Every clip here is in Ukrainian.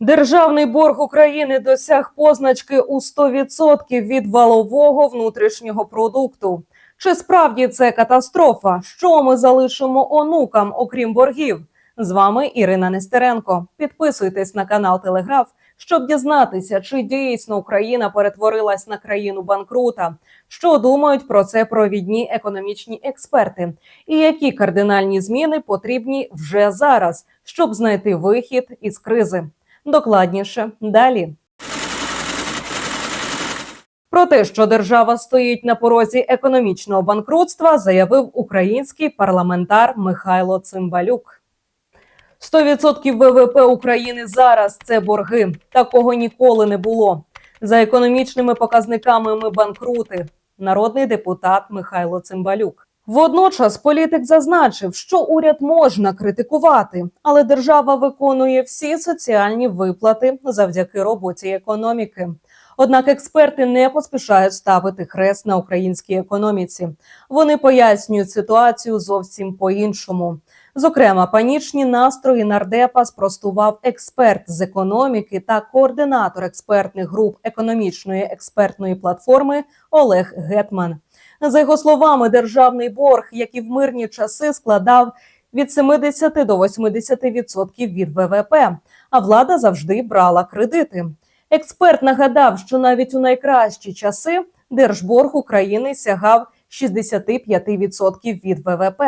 Державний борг України досяг позначки у 100% від валового внутрішнього продукту. Чи справді це катастрофа? Що ми залишимо онукам, окрім боргів? З вами Ірина Нестеренко. Підписуйтесь на канал Телеграф, щоб дізнатися, чи дійсно Україна перетворилась на країну банкрута. Що думають про це провідні економічні експерти, і які кардинальні зміни потрібні вже зараз, щоб знайти вихід із кризи. Докладніше далі. Про те, що держава стоїть на порозі економічного банкрутства, заявив український парламентар Михайло Цимбалюк. 100% ВВП України зараз це борги. Такого ніколи не було. За економічними показниками ми банкрути. Народний депутат Михайло Цимбалюк. Водночас політик зазначив, що уряд можна критикувати, але держава виконує всі соціальні виплати завдяки роботі економіки. Однак експерти не поспішають ставити хрест на українській економіці. Вони пояснюють ситуацію зовсім по-іншому. Зокрема, панічні настрої нардепа спростував експерт з економіки та координатор експертних груп економічної експертної платформи Олег Гетман. За його словами, державний борг, як і в мирні часи, складав від 70 до 80% від ВВП, а влада завжди брала кредити. Експерт нагадав, що навіть у найкращі часи держборг України сягав 65% від ВВП.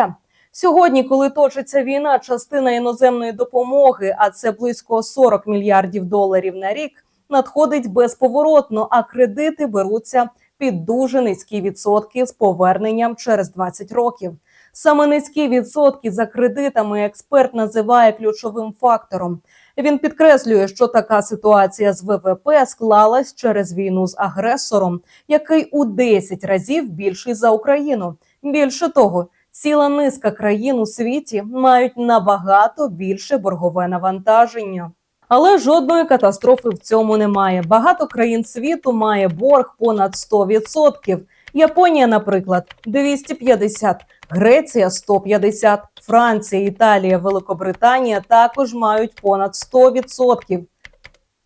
Сьогодні, коли точиться війна, частина іноземної допомоги, а це близько 40 мільярдів доларів на рік, надходить безповоротно, а кредити беруться під дуже низькі відсотки з поверненням через 20 років. Саме низькі відсотки за кредитами експерт називає ключовим фактором. Він підкреслює, що така ситуація з ВВП склалась через війну з агресором, який у 10 разів більший за Україну. Більше того, ціла низка країн у світі мають набагато більше боргове навантаження. Але жодної катастрофи в цьому немає. Багато країн світу має борг понад 100%. Японія, наприклад, 250, Греція 150, Франція, Італія, Великобританія також мають понад 100%.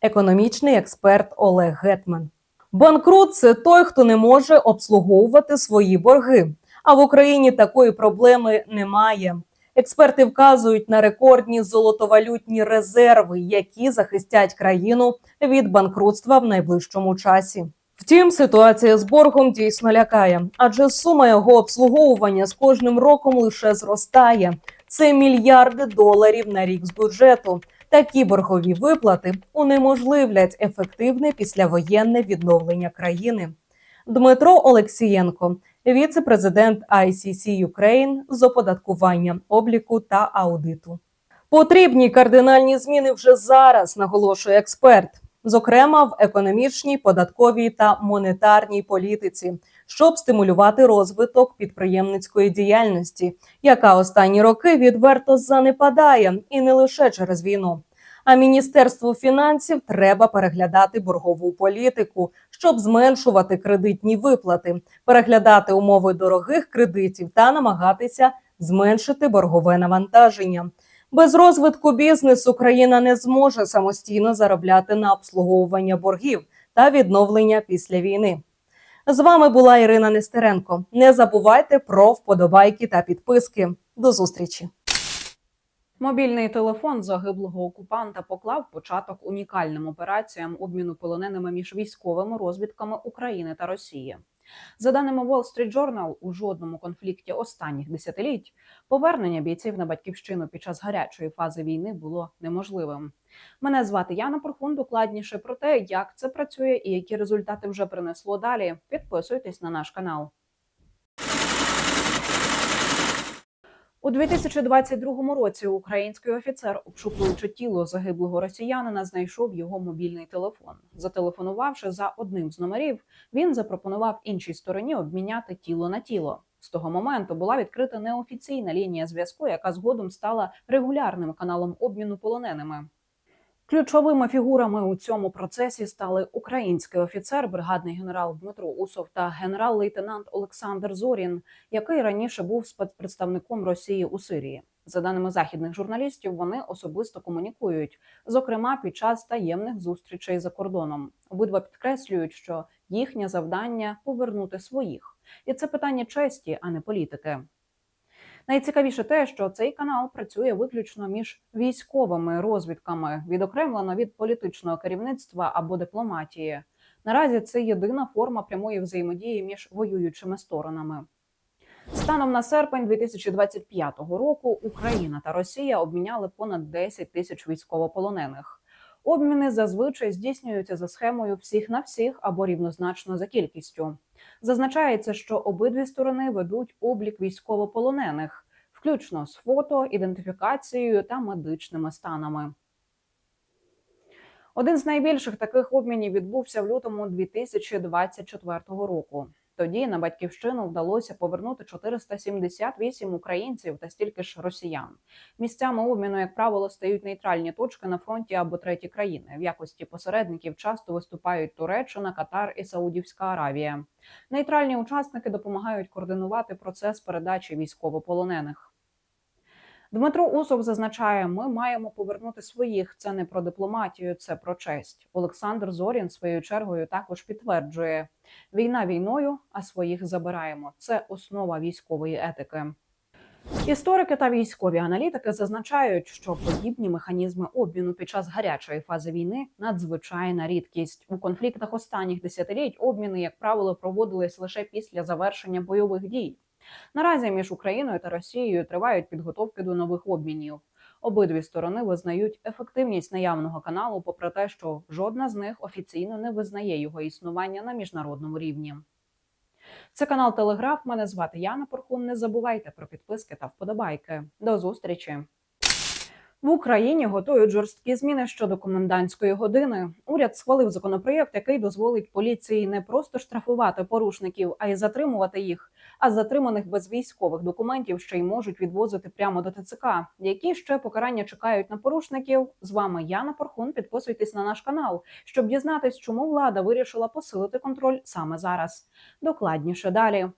Економічний експерт Олег Гетман. Банкрут це той, хто не може обслуговувати свої борги. А в Україні такої проблеми немає. Експерти вказують на рекордні золотовалютні резерви, які захистять країну від банкрутства в найближчому часі. Втім, ситуація з боргом дійсно лякає, адже сума його обслуговування з кожним роком лише зростає. Це мільярди доларів на рік з бюджету. Такі боргові виплати унеможливлять ефективне післявоєнне відновлення країни. Дмитро Олексієнко, віце-президент ICC Ukraine з оподаткування, обліку та аудиту. Потрібні кардинальні зміни вже зараз, наголошує експерт, зокрема в економічній, податковій та монетарній політиці, щоб стимулювати розвиток підприємницької діяльності, яка останні роки відверто занепадає, і не лише через війну. А міністерству фінансів треба переглядати боргову політику, щоб зменшувати кредитні виплати, переглядати умови дорогих кредитів та намагатися зменшити боргове навантаження. Без розвитку бізнесу країна не зможе самостійно заробляти на обслуговування боргів та відновлення після війни. З вами була Ірина Нестеренко. Не забувайте про вподобайки та підписки. До зустрічі! Мобільний телефон загиблого окупанта поклав початок унікальним операціям обміну полоненими між військовими розвідками України та Росії. За даними Wall Street Journal, у жодному конфлікті останніх десятиліть повернення бійців на батьківщину під час гарячої фази війни було неможливим. Мене звати Яна Порхун. Докладніше про те, як це працює і які результати вже принесло далі. Підписуйтесь на наш канал. У 2022 році український офіцер, обшукуючи тіло загиблого росіянина, знайшов його мобільний телефон. Зателефонувавши за одним з номерів, він запропонував іншій стороні обміняти тіло на тіло. З того моменту була відкрита неофіційна лінія зв'язку, яка згодом стала регулярним каналом обміну полоненими. Ключовими фігурами у цьому процесі стали український офіцер, бригадний генерал Дмитро Усов та генерал-лейтенант Олександр Зорін, який раніше був спецпредставником Росії у Сирії. За даними західних журналістів, вони особисто комунікують, зокрема під час таємних зустрічей за кордоном. Обидва підкреслюють, що їхнє завдання повернути своїх, і це питання честі, а не політики. Найцікавіше те, що цей канал працює виключно між військовими розвідками, відокремлено від політичного керівництва або дипломатії. Наразі це єдина форма прямої взаємодії між воюючими сторонами. Станом на серпень 2025 року Україна та Росія обміняли понад 10 тисяч військовополонених. Обміни зазвичай здійснюються за схемою всіх на всіх або рівнозначно за кількістю. Зазначається, що обидві сторони ведуть облік військовополонених, включно з фото, ідентифікацією та медичними станами. Один з найбільших таких обмінів відбувся в лютому 2024 року. Тоді на батьківщину вдалося повернути 478 українців та стільки ж росіян. Місцями обміну, як правило, стають нейтральні точки на фронті або треті країни. В якості посередників часто виступають Туреччина, Катар і Саудівська Аравія. Нейтральні учасники допомагають координувати процес передачі військовополонених. Дмитро Усов зазначає, ми маємо повернути своїх. Це не про дипломатію, це про честь. Олександр Зорін своєю чергою також підтверджує: війна війною, а своїх забираємо. Це основа військової етики. Історики та військові аналітики зазначають, що подібні механізми обміну під час гарячої фази війни надзвичайна рідкість. У конфліктах останніх десятиліть обміни, як правило, проводились лише після завершення бойових дій. Наразі між Україною та Росією тривають підготовки до нових обмінів. Обидві сторони визнають ефективність наявного каналу, попри те, що жодна з них офіційно не визнає його існування на міжнародному рівні. Це канал Телеграф. Мене звати Яна Порхун. Не забувайте про підписки та вподобайки. До зустрічі. В Україні готують жорсткі зміни щодо комендантської години. Уряд схвалив законопроєкт, який дозволить поліції не просто штрафувати порушників, а й затримувати їх. А затриманих без військових документів ще й можуть відвозити прямо до ТЦК. Які ще покарання чекають на порушників? З вами Яна Порхун. Підписуйтесь на наш канал, щоб дізнатись, чому влада вирішила посилити контроль саме зараз. Докладніше далі.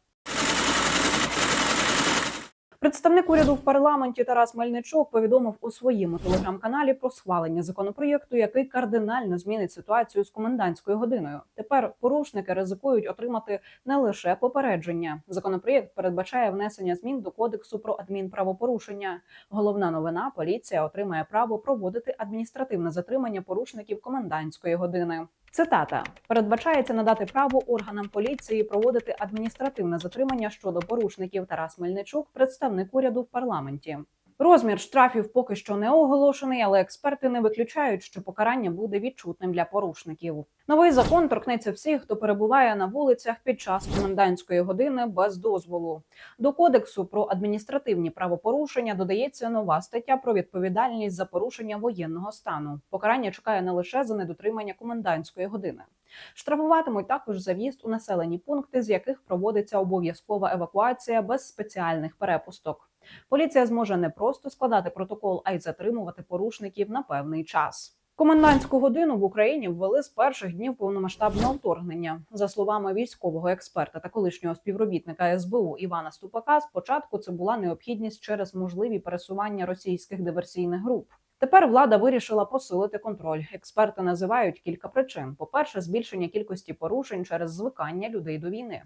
Представник уряду в парламенті Тарас Мельничук повідомив у своєму телеграм-каналі про схвалення законопроєкту, який кардинально змінить ситуацію з комендантською годиною. Тепер порушники ризикують отримати не лише попередження. Законопроєкт передбачає внесення змін до кодексу про адмінправопорушення. Головна новина: поліція отримає право проводити адміністративне затримання порушників комендантської години. Цитата передбачається надати право органам поліції проводити адміністративне затримання щодо порушників. Тарас Мельничук, представник уряду в парламенті. Розмір штрафів поки що не оголошений, але експерти не виключають, що покарання буде відчутним для порушників. Новий закон торкнеться всіх, хто перебуває на вулицях під час комендантської години без дозволу. До кодексу про адміністративні правопорушення додається нова стаття про відповідальність за порушення воєнного стану. Покарання чекає не лише за недотримання комендантської години. Штрафуватимуть також за в'їзд у населені пункти, з яких проводиться обов'язкова евакуація без спеціальних перепусток. Поліція зможе не просто складати протокол, а й затримувати порушників на певний час. Комендантську годину в Україні ввели з перших днів повномасштабного вторгнення. За словами військового експерта та колишнього співробітника СБУ Івана Ступака, спочатку це була необхідність через можливі пересування російських диверсійних груп. Тепер влада вирішила посилити контроль. Експерти називають кілька причин: по-перше, збільшення кількості порушень через звикання людей до війни.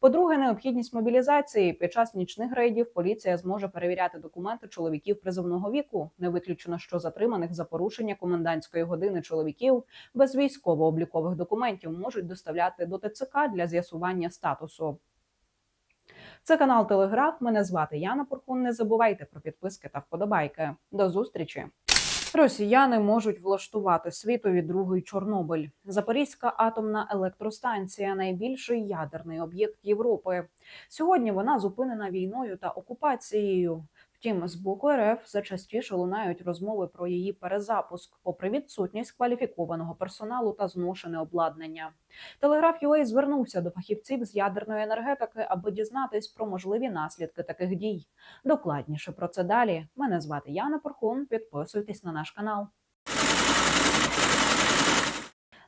По-друге, необхідність мобілізації під час нічних рейдів поліція зможе перевіряти документи чоловіків призовного віку. Не виключено, що затриманих за порушення комендантської години чоловіків без військово-облікових документів можуть доставляти до ТЦК для з'ясування статусу. Це канал Телеграф. Мене звати Яна Порхун. Не забувайте про підписки та вподобайки. До зустрічі. Росіяни можуть влаштувати світові другий Чорнобиль. Запорізька атомна електростанція найбільший ядерний об'єкт Європи. Сьогодні вона зупинена війною та окупацією. Втім, з боку РФ зачастіше лунають розмови про її перезапуск, попри відсутність кваліфікованого персоналу та зношене обладнання. Телеграф UA звернувся до фахівців з ядерної енергетики, аби дізнатись про можливі наслідки таких дій. Докладніше про це далі. Мене звати Яна Порхун. Підписуйтесь на наш канал.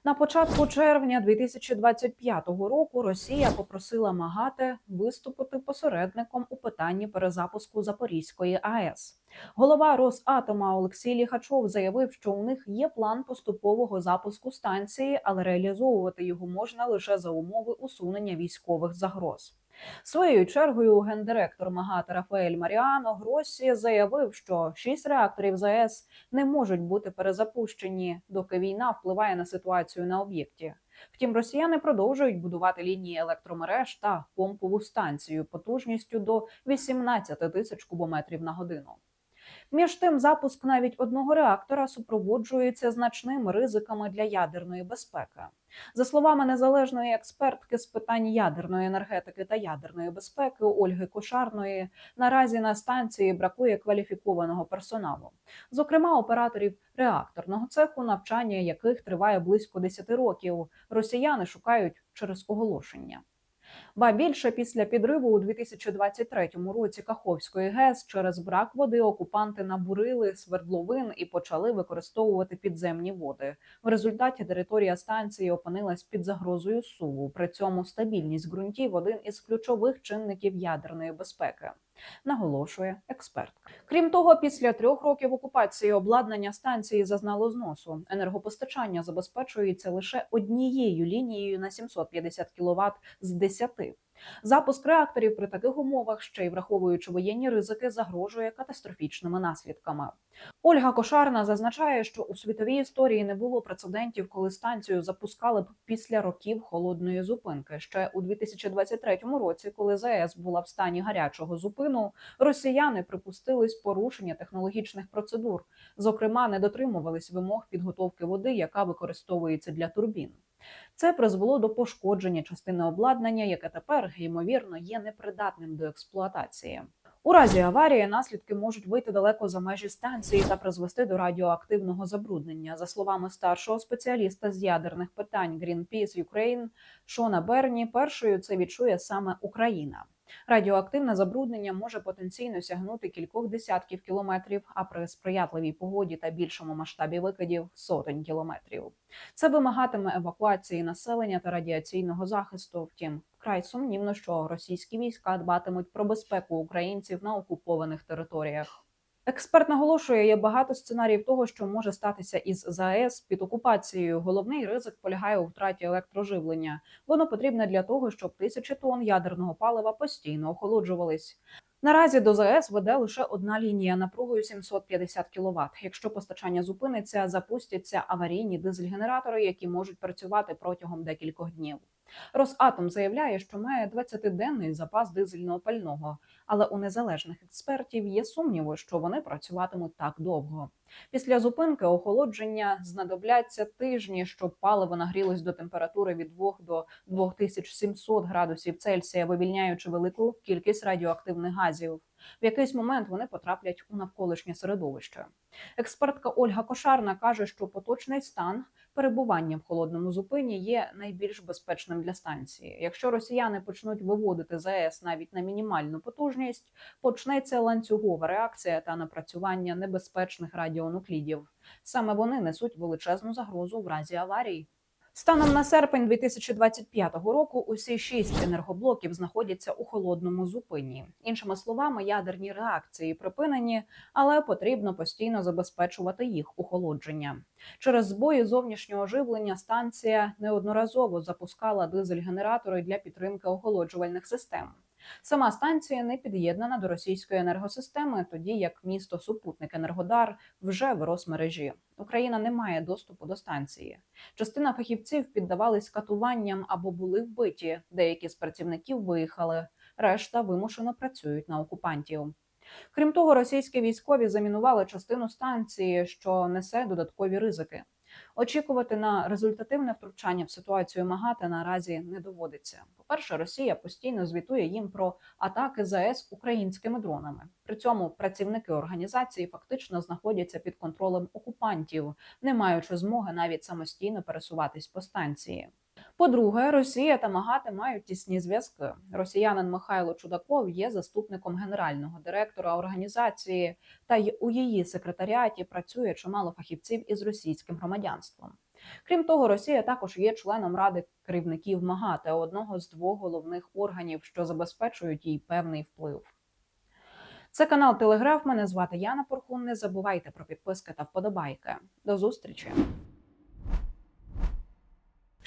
На початку червня 2025 року Росія попросила МАГАТЕ виступити посередником у питанні перезапуску Запорізької АЕС. Голова Росатома Олексій Ліхачов заявив, що у них є план поступового запуску станції, але реалізовувати його можна лише за умови усунення військових загроз. Своєю чергою гендиректор МАГАТЕ Рафаель Маріано Гросі заявив, що шість реакторів ЗАЕС не можуть бути перезапущені, доки війна впливає на ситуацію на об'єкті. Втім, росіяни продовжують будувати лінії електромереж та помпову станцію потужністю до 18 тисяч кубометрів на годину. Між тим, запуск навіть одного реактора супроводжується значними ризиками для ядерної безпеки. За словами незалежної експертки з питань ядерної енергетики та ядерної безпеки Ольги Кошарної, наразі на станції бракує кваліфікованого персоналу, зокрема операторів реакторного цеху, навчання яких триває близько 10 років. Росіяни шукають через оголошення. Ба більше після підриву у 2023 році Каховської ГЕС через брак води окупанти набурили свердловин і почали використовувати підземні води. В результаті територія станції опинилась під загрозою суву. При цьому стабільність ґрунтів один із ключових чинників ядерної безпеки. Наголошує експерт. Крім того, після трьох років окупації обладнання станції зазнало зносу. Енергопостачання забезпечується лише однією лінією на 750 кВт з 10. Запуск реакторів при таких умовах, ще й враховуючи воєнні ризики, загрожує катастрофічними наслідками. Ольга Кошарна зазначає, що у світовій історії не було прецедентів, коли станцію запускали б після років холодної зупинки. Ще у 2023 році, коли ЗАЕС була в стані гарячого зупину, росіяни припустились порушення технологічних процедур, зокрема, не дотримувались вимог підготовки води, яка використовується для турбін. Це призвело до пошкодження частини обладнання, яке тепер ймовірно є непридатним до експлуатації. У разі аварії наслідки можуть вийти далеко за межі станції та призвести до радіоактивного забруднення. За словами старшого спеціаліста з ядерних питань Greenpeace Ukraine Шона Берні, першою це відчує саме Україна. Радіоактивне забруднення може потенційно сягнути кількох десятків кілометрів, а при сприятливій погоді та більшому масштабі викидів сотень кілометрів. Це вимагатиме евакуації населення та радіаційного захисту. Втім, вкрай сумнівно, що російські війська дбатимуть про безпеку українців на окупованих територіях. Експерт наголошує, є багато сценаріїв того, що може статися із ЗАЕС під окупацією. Головний ризик полягає у втраті електроживлення. Воно потрібне для того, щоб тисячі тонн ядерного палива постійно охолоджувались. Наразі до ЗАЕС веде лише одна лінія напругою 750 кВт. Якщо постачання зупиниться, запустяться аварійні дизель-генератори, які можуть працювати протягом декількох днів. Росатом заявляє, що має 20-денний запас дизельного пального, але у незалежних експертів є сумніви, що вони працюватимуть так довго. Після зупинки охолодження знадобляться тижні, щоб паливо нагрілось до температури від 2 до 2700 градусів Цельсія, вивільняючи велику кількість радіоактивних газів. В якийсь момент вони потраплять у навколишнє середовище. Експертка Ольга Кошарна каже, що поточний стан перебування в холодному зупині є найбільш безпечним для станції. Якщо росіяни почнуть виводити ЗАЕС навіть на мінімальну потужність, почнеться ланцюгова реакція та напрацювання небезпечних радіонуклідів. Саме вони несуть величезну загрозу в разі аварій. Станом на серпень 2025 року усі шість енергоблоків знаходяться у холодному зупині. Іншими словами, ядерні реакції припинені, але потрібно постійно забезпечувати їх охолодження. Через збої зовнішнього живлення станція неодноразово запускала дизель-генератори для підтримки охолоджувальних систем. Сама станція не під'єднана до російської енергосистеми, тоді як місто супутник Енергодар вже в Росмережі. Україна не має доступу до станції. Частина фахівців піддавались катуванням або були вбиті. Деякі з працівників виїхали, решта вимушено працюють на окупантів. Крім того, російські військові замінували частину станції, що несе додаткові ризики. Очікувати на результативне втручання в ситуацію МАГАТЕ наразі не доводиться. По-перше, Росія постійно звітує їм про атаки ЗАЕС українськими дронами. При цьому працівники організації фактично знаходяться під контролем окупантів, не маючи змоги навіть самостійно пересуватись по станції. По-друге, Росія та МАГАТЕ мають тісні зв'язки. Росіянин Михайло Чудаков є заступником генерального директора організації, та й у її секретаріаті працює чимало фахівців із російським громадянством. Крім того, Росія також є членом ради керівників МАГАТЕ, одного з двох головних органів, що забезпечують їй певний вплив. Це канал Телеграф. Мене звати Яна Порхун. Не забувайте про підписки та вподобайки. До зустрічі.